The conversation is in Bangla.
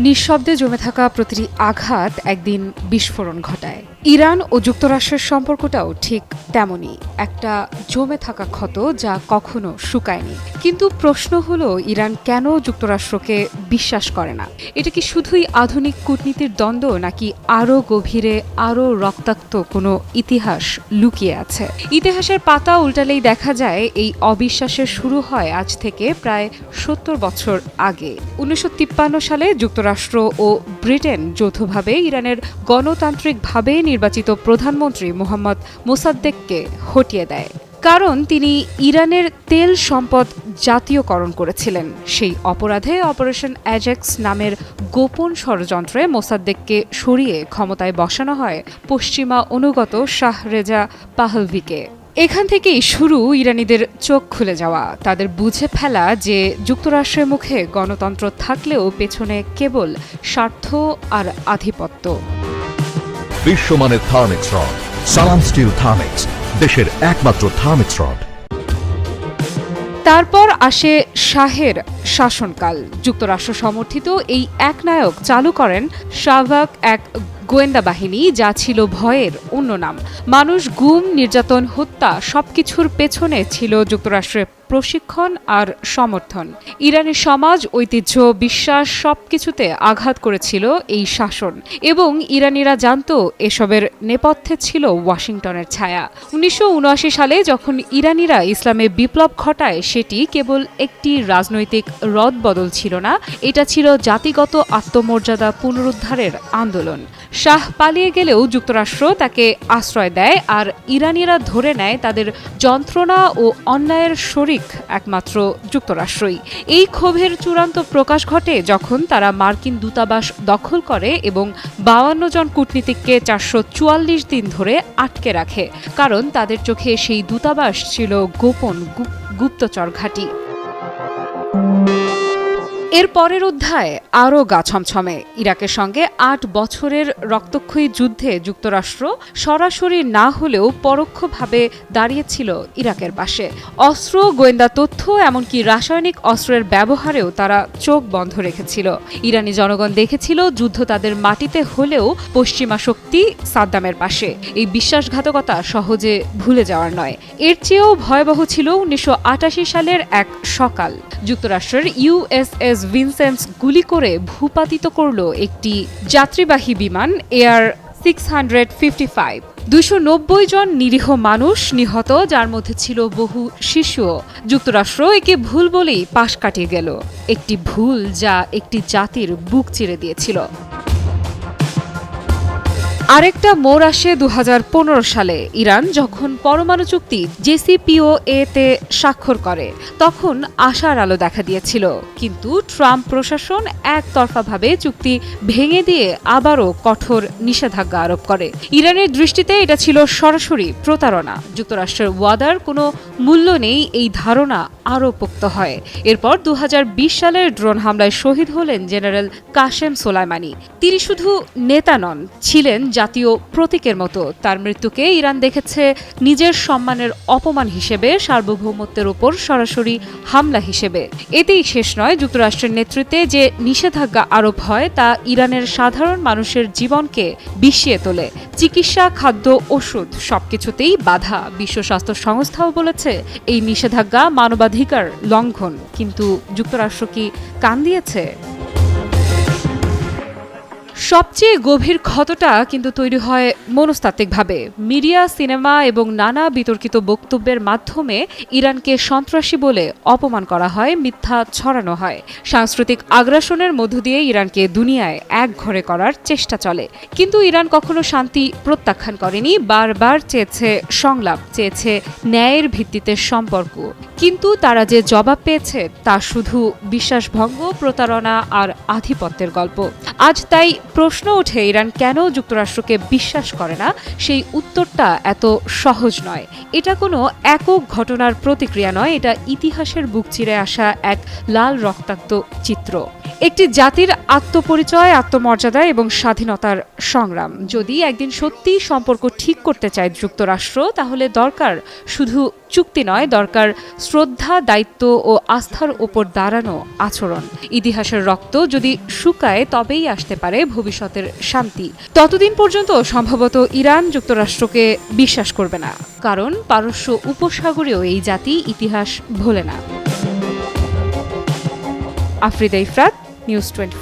নিঃশব্দে জমে থাকা প্রতিটি আঘাত একদিন বিস্ফোরণ ঘটায়। ইরান ও যুক্তরাষ্ট্রের সম্পর্কটাও ঠিক তেমনই। একটা জমে থাকা ক্ষত যা কখনো শুকায়নি। কিন্তু প্রশ্ন হলো, ইরান কেন যুক্তরাষ্ট্রকে বিশ্বাস করে না? এটা কি শুধুই আধুনিক কূটনীতির দ্বন্দ্ব, নাকি আরও গভীরে, আরও রক্তাক্ত কোনো ইতিহাস লুকিয়ে আছে? ইতিহাসের পাতা উল্টালেই দেখা যায়, এই অবিশ্বাসের শুরু হয় আজ থেকে প্রায় সত্তর বছর আগে। উনিশশো তিপ্পান্ন সালে যুক্তরাষ্ট্র ও ব্রিটেন যৌথভাবে ইরানের গণতান্ত্রিকভাবে নির্বাচিত প্রধানমন্ত্রী মোহাম্মদ মোসাদ্দেককে হটিয়ে দেয়। কারণ তিনি ইরানের তেল সম্পদ জাতীয়করণ করেছিলেন। সেই অপরাধে অপারেশন অ্যাজেক্স নামের গোপন ষড়যন্ত্রে মোসাদ্দেককে সরিয়ে ক্ষমতায় বসানো হয় পশ্চিমা অনুগত শাহ রেজা পাহলভিকে। এখান থেকেই শুরু ইরানিদের চোখ খুলে যাওয়া। তাদের বুঝে ফেলা যে যুক্তরাষ্ট্রের মুখে গণতন্ত্র থাকলেও পেছনে কেবল স্বার্থ আর আধিপত্য। বিশ্বমানের Thermex rod Salam steel Thermex দেশের একমাত্র থার্মিক্স রড। তারপর আসে শাহের শাসনকাল। যুক্তরাষ্ট্র সমর্থিত এই একনায়ক চালু করেন শাহবাগ এক গোয়েন্দা বাহিনী, যা ছিল ভয়ের অন্য নাম। মানুষ গুম, নির্যাতন, হত্যা সবকিছুর পেছনে ছিল যুক্তরাষ্ট্রের প্রশিক্ষণ আর সমর্থন। ইরানের সমাজ, ঐতিহ্য, বিশ্বাস সবকিছুতে আঘাত করেছিল এই শাসন। এবং ইরানিরা জানত এসবের নেপথ্যে ছিল ওয়াশিংটনের ছায়া। উনিশশো উনআশি সালে যখন ইরানিরা ইসলামে বিপ্লব ঘটায়, সেটি কেবল একটি রাজনৈতিক রদবদল ছিল না, এটা ছিল জাতিগত আত্মমর্যাদা পুনরুদ্ধারের আন্দোলন। শাহ পালিয়ে গেলেও যুক্তরাষ্ট্র তাকে আশ্রয় দেয়, আর ইরানিরা ধরে নেয় তাদের যন্ত্রণা ও অন্যায়ের শরিক একমাত্র যুক্তরাষ্ট্রই। এই ক্ষোভের চূড়ান্ত প্রকাশ ঘটে যখন তারা মার্কিন দূতাবাস দখল করে এবং বাউান্ন জন কূটনীতিককে চারশো চুয়াল্লিশ দিন ধরে আটকে রাখে, কারণ তাদের চোখে সেই দূতাবাস ছিল গোপন গুপ- গুপ্তচর ঘাঁটি এর পরের অধ্যায় আরও গা ছমছমে। ইরাকের সঙ্গে আট বছরের রক্তক্ষয়ী যুদ্ধে যুক্তরাষ্ট্র সরাসরি না হলেও পরোক্ষভাবে দাঁড়িয়েছিল ইরাকের পাশে। অস্ত্র, গোয়েন্দা তথ্য, এমনকি রাসায়নিক অস্ত্রের ব্যবহারেও তারা চোখ বন্ধ রেখেছিল। ইরানি জনগণ দেখেছিল যুদ্ধ তাদের মাটিতে হলেও পশ্চিমা শক্তি সাদ্দামের পাশে। এই বিশ্বাসঘাতকতা সহজে ভুলে যাওয়ার নয়। এর চেয়েও ভয়াবহ ছিল উনিশশো আটাশি সালের এক সকাল। যুক্তরাষ্ট্রের ইউএসএস ভিনসেন্স গুলি করে ভূপাতিত করল একটি যাত্রীবাহী বিমান air six hundred fifty five. দুশো নব্বই জন নিরীহ মানুষ নিহত, যার মধ্যে ছিল বহু শিশুও যুক্তরাষ্ট্র একে ভুল বলেই পাশ কাটিয়ে গেল। একটি ভুল যা একটি জাতির বুক চিরে দিয়েছিল। আরেকটা মোড় আসে দু হাজার পনেরো সালে। ইরান যখন পরমাণু চুক্তি জেসিপিওএ তে স্বাক্ষর করে, তখন আশার আলো দেখা দিয়েছিল। কিন্তু ট্রাম্প প্রশাসন একতরফাভাবে চুক্তি ভেঙে দিয়ে আবারও কঠোর নিষেধাজ্ঞা আরোপ করে। ইরানের দৃষ্টিতে এটা ছিল সরাসরি প্রতারণা। যুক্তরাষ্ট্রের ওয়াদার কোনো মূল্য নেই, এই ধারণা আরও পোক্ত হয়। এরপর দু হাজার বিশ সালের ড্রোন হামলায় শহীদ হলেন জেনারেল কাশেম সোলাইমানি। তিনি শুধু নেতা নন, ছিলেন জাতীয় প্রতীকের মতো। তার মৃত্যুকে ইরান দেখেছে নিজের সম্মানের অপমান হিসেবে, সার্বভৌমত্বের ওপর সরাসরি হামলা হিসেবে। এতেই শেষ নয় যুক্তরাষ্ট্রের নেতৃত্বে যে নিষেধাজ্ঞা আরোপ হয়, তা ইরানের সাধারণ মানুষের জীবনকে বিষিয়ে তোলে। চিকিৎসা, খাদ্য, ওষুধ সবকিছুতেই বাধা, বিশ্ব স্বাস্থ্য সংস্থাও বলেছে এই নিষেধাজ্ঞা মানবাধিকার লঙ্ঘন। কিন্তু যুক্তরাষ্ট্র কি কান দিয়েছে? সবচেয়ে গভীর ক্ষতটা কিন্তু তৈরি হয় মনস্তাত্ত্বিকভাবে। মিডিয়া, সিনেমা এবং নানা বিতর্কিত বক্তব্যের মাধ্যমে ইরানকে সন্ত্রাসী বলে অপমান করা হয়, মিথ্যা ছড়ানো হয়। সাংস্কৃতিক আগ্রাসনের মধ্য দিয়ে ইরানকে দুনিয়ায় এক ঘরে করার চেষ্টা চলে। কিন্তু ইরান কখনো শান্তি প্রত্যাখ্যান করেনি, বারবার চেয়েছে সংলাপ, চেয়েছে ন্যায়ের ভিত্তিতে সম্পর্ক। কিন্তু তারা যে জবাব পেয়েছে তা শুধু বিশ্বাসভঙ্গ, প্রতারণা আর আধিপত্যের গল্প। আজ তাই প্রশ্ন ওঠে, ইরান কেন যুক্তরাষ্ট্রকে বিশ্বাস করে না? সেই উত্তরটা এত সহজ নয়। এটা কোনো একক ঘটনার প্রতিক্রিয়া নয়, এটা ইতিহাসের বুক চিরে আসা এক লাল রক্তাক্ত চিত্র। একটি জাতির আত্মপরিচয়, আত্মমর্যাদা এবং স্বাধীনতার সংগ্রাম। যদি একদিন সত্যি সম্পর্ক ঠিক করতে চায় যুক্তরাষ্ট্র, তাহলে দরকার শুধু চুক্তি নয়, দরকার শ্রদ্ধা, দায়িত্ব ও আস্থার ওপর দাঁড়ানো আচরণ। ইতিহাসের রক্ত যদি শুকায়, তবেই আসতে পারে ভবিষ্যতের শান্তি। ততদিন পর্যন্ত সম্ভবত ইরান যুক্তরাষ্ট্রকে বিশ্বাস করবে না। কারণ পারস্য উপসাগরেও এই জাতি ইতিহাস ভোলে না। Afrida Ifrat, news twenty